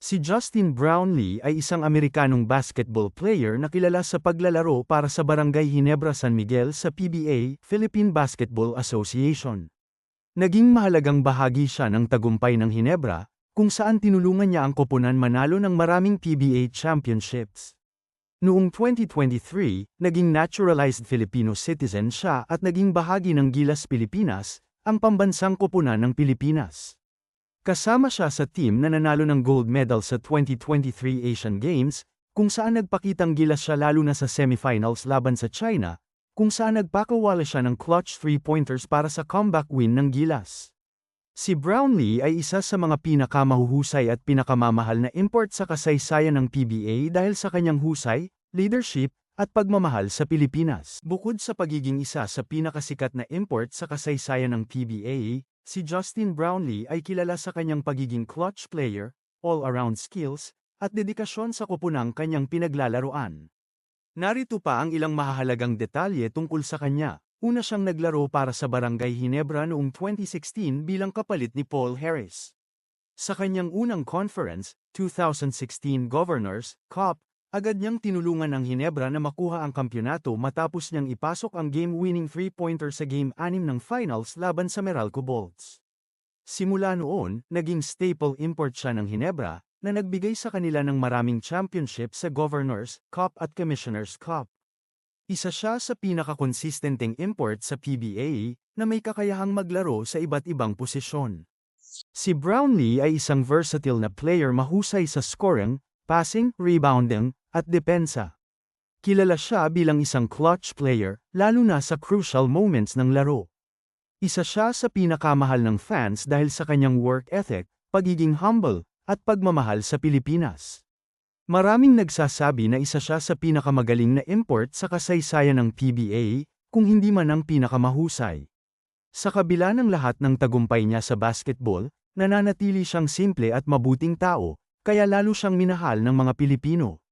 Si Justin Brownlee ay isang Amerikanong basketball player na kilala sa paglalaro para sa Barangay Ginebra San Miguel sa PBA, Philippine Basketball Association. Naging mahalagang bahagi siya ng tagumpay ng Ginebra, kung saan tinulungan niya ang koponan manalo ng maraming PBA championships. Noong 2023, naging naturalized Filipino citizen siya at naging bahagi ng Gilas Pilipinas, ang pambansang koponan ng Pilipinas. Kasama siya sa team na nanalo ng gold medal sa 2023 Asian Games, kung saan nagpakitang gilas siya lalo na sa semifinals laban sa China, kung saan nagpakawala siya ng clutch three-pointers para sa comeback win ng gilas. Si Brownlee ay isa sa mga pinakamahuhusay at pinakamamahal na import sa kasaysayan ng PBA dahil sa kanyang husay, leadership, at pagmamahal sa Pilipinas. Bukod sa pagiging isa sa pinakasikat na import sa kasaysayan ng PBA, si Justin Brownlee ay kilala sa kanyang pagiging clutch player, all-around skills, at dedikasyon sa koponang kanyang pinaglalaroan. Narito pa ang ilang mahahalagang detalye tungkol sa kanya. Una siyang naglaro para sa Barangay Ginebra noong 2016 bilang kapalit ni Paul Harris. Sa kanyang unang conference, 2016 Governors Cup, agad niyang tinulungan ang Ginebra na makuha ang kampyonato matapos niyang ipasok ang game-winning three-pointer sa Game 6 ng finals laban sa Meralco Bolts. Simula noon, naging staple import siya ng Ginebra, na nagbigay sa kanila ng maraming championship sa Governors Cup at Commissioners Cup. Isa siya sa pinakakonsistenteng import sa PBA na may kakayahang maglaro sa iba't ibang posisyon. Si Brownlee ay isang versatile na player mahusay sa scoring, passing, rebounding, at depensa. Kilala siya bilang isang clutch player, lalo na sa crucial moments ng laro. Isa siya sa pinakamahal ng fans dahil sa kanyang work ethic, pagiging humble, at pagmamahal sa Pilipinas. Maraming nagsasabi na isa siya sa pinakamagaling na import sa kasaysayan ng PBA, kung hindi man ang pinakamahusay. Sa kabila ng lahat ng tagumpay niya sa basketball, nananatili siyang simple at mabuting tao, kaya lalo siyang minahal ng mga Pilipino.